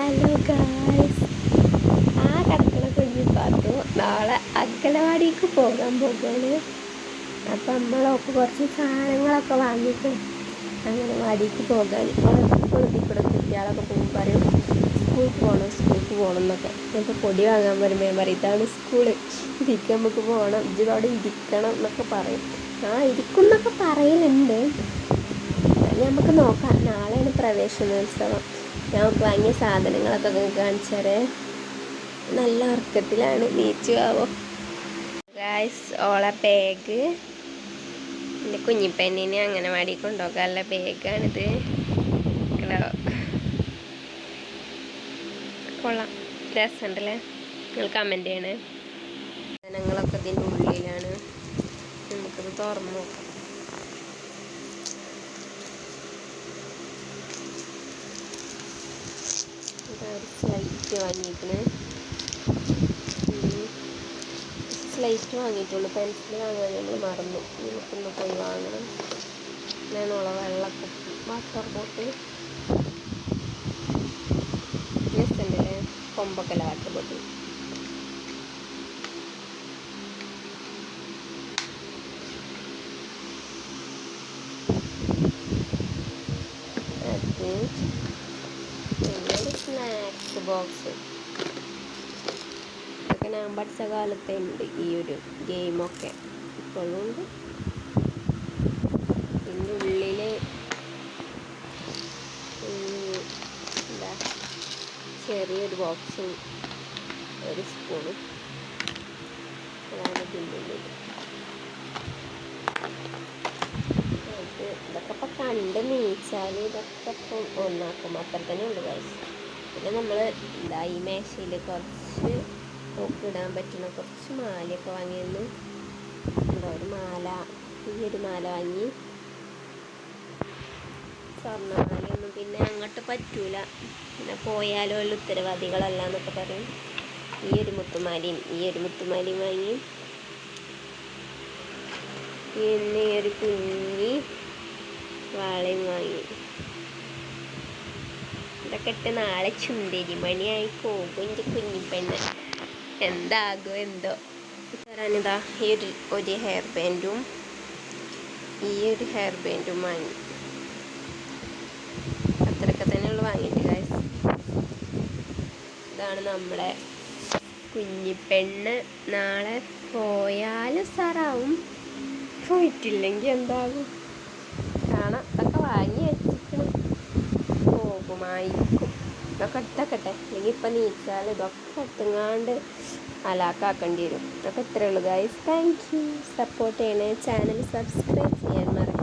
Hello guys ആ കിടക്കണ കുഞ്ഞു പാത്തു നാളെ അങ്കലവാടിക്ക് പോകാൻ പോകുകയാണ് അപ്പം നമ്മളൊക്കെ കുറച്ച് സാധനങ്ങളൊക്കെ വാങ്ങിയിട്ട് വാടിക്ക് പോകാൻ എപ്പോഴും കൂടെ കുട്ടികളൊക്കെ പോകുമ്പോൾ പറയും സ്കൂൾക്ക് പോകണം സ്കൂൾക്ക് പോകണം എന്നൊക്കെ. ചിലപ്പോൾ പൊടി വാങ്ങാൻ വരുമ്പോൾ പറയും ഇതാണ് സ്കൂൾ ഇരിക്കാൻ നമുക്ക് പോകണം ഇജിതോടെ ഇരിക്കണം എന്നൊക്കെ പറയും. ആ ഇരിക്കും എന്നൊക്കെ പറയലുണ്ട്. നമുക്ക് നോക്കാം. നാളെയാണ് പ്രവേശനോത്സവം. ഞാൻ വാങ്ങിയ സാധനങ്ങളൊക്കെ കാണിച്ചു കാണിച്ചാരേ നല്ല ഉറക്കത്തിലാണ് നീച്ചു ആവോ. ഗായ്സ് ഓള ബാഗ് എന്റെ കുഞ്ഞിപ്പെണ്ണിനെ അംഗനവാടി കൊണ്ടുപോകാനുള്ള ബാഗാണിത് കൊള്ളാം. രസമുണ്ടല്ലേ? നിങ്ങൾ കമന്റ് ചെയ്യണേ. സാധനങ്ങളൊക്കെ ഇതിന്റെ ഉള്ളിലാണ്. നമുക്കത് തുറന്നു നോക്കാം. സ്ലൈറ്റ് വാങ്ങിയിരിക്കണേ സ്ലൈറ്റ് വാങ്ങിയിട്ടുള്ളൂ. പെൻസിൽ വാങ്ങാൻ നമ്മൾ മറന്നു. നമുക്കൊന്ന് പോയി വാങ്ങണം. ഞാനുള്ള വെള്ളക്കുപ്പി വാട്ടർ ബോട്ടിൽ രസമുണ്ടല്ലേ കൊമ്പക്കല വാട്ടർ ബോട്ടിൽ അത് സ്നാക്സ് ബോക്സ് ഇതൊക്കെ ഞാൻ പഠിച്ച കാലത്തെ ഉണ്ട് ഈ ഒരു ഗെയിമൊക്കെ. ഇപ്പോഴും ഉണ്ട് പിന്നെ ഉള്ളിൽ എന്താ ചെറിയൊരു ബോക്സും ഒരു സ്പൂണും അതാണ് ഇതിന്റെ ഉള്ളിൽ ഇതൊക്കെ ഇപ്പം കണ്ട് നീച്ചാൽ ഇതൊക്കെ ഇപ്പം ഒന്നാക്കും. അത്ര തന്നെ ഉള്ളു കഴിച്ചു പിന്നെ നമ്മൾ ഈ മേശയിൽ കുറച്ച് നോക്കിടാൻ പറ്റുന്ന കുറച്ച് മാലയൊക്കെ വാങ്ങിയെന്ന് എന്താ ഒരു മാല ഈ ഒരു മാല വാങ്ങി സ്വർണമാലയൊന്നും പിന്നെ അങ്ങോട്ട് പറ്റൂല. പിന്നെ പോയാലോ ഉള്ള ഉത്തരവാദികളല്ല എന്നൊക്കെ പറയും. ഈ ഒരു മുത്തുമാലയും ഈ ഒരു മുത്തുമാലയും വാങ്ങി. പിന്നെ ഒരു കുഞ്ഞി വാളയും വാങ്ങി ഇട്ട് നാളെ ചുന്ദരി മണിയായി പോകും എന്റെ കുഞ്ഞിപ്പെണ്ണ്. എന്താകും എന്തോ. തരാനിതാ ഈ ഒരു ഒരു ഹെയർ ബാൻഡും ഈ ഒരു ഹെയർ ബാൻഡും വാങ്ങി. അത്രയൊക്കെ തന്നെയുള്ളു വാങ്ങിയിട്ട് guys. ഇതാണ് നമ്മളെ കുഞ്ഞിപ്പെണ്ണ്. നാളെ പോയാലും സാറാവും പോയിട്ടില്ലെങ്കിൽ എന്താകും? കാണാം. അതൊക്കെ വാങ്ങി വെച്ചിരിക്കണം പോകുമായിരിക്കും ഇതൊക്കെ എടുത്തക്കട്ടെ അല്ലെങ്കിൽ ഇപ്പം നീച്ചാൽ ഇതൊക്കെ എടുത്തുങ്ങാണ്ട് അലാക്കാക്കേണ്ടി വരും. ഇതൊക്കെ ഇത്രയേ ഉള്ളൂ ഗൈസ് താങ്ക് യു സപ്പോർട്ട് ചെയ്യണേ. ചാനൽ സബ്സ്ക്രൈബ് ചെയ്യാൻ മറക്കും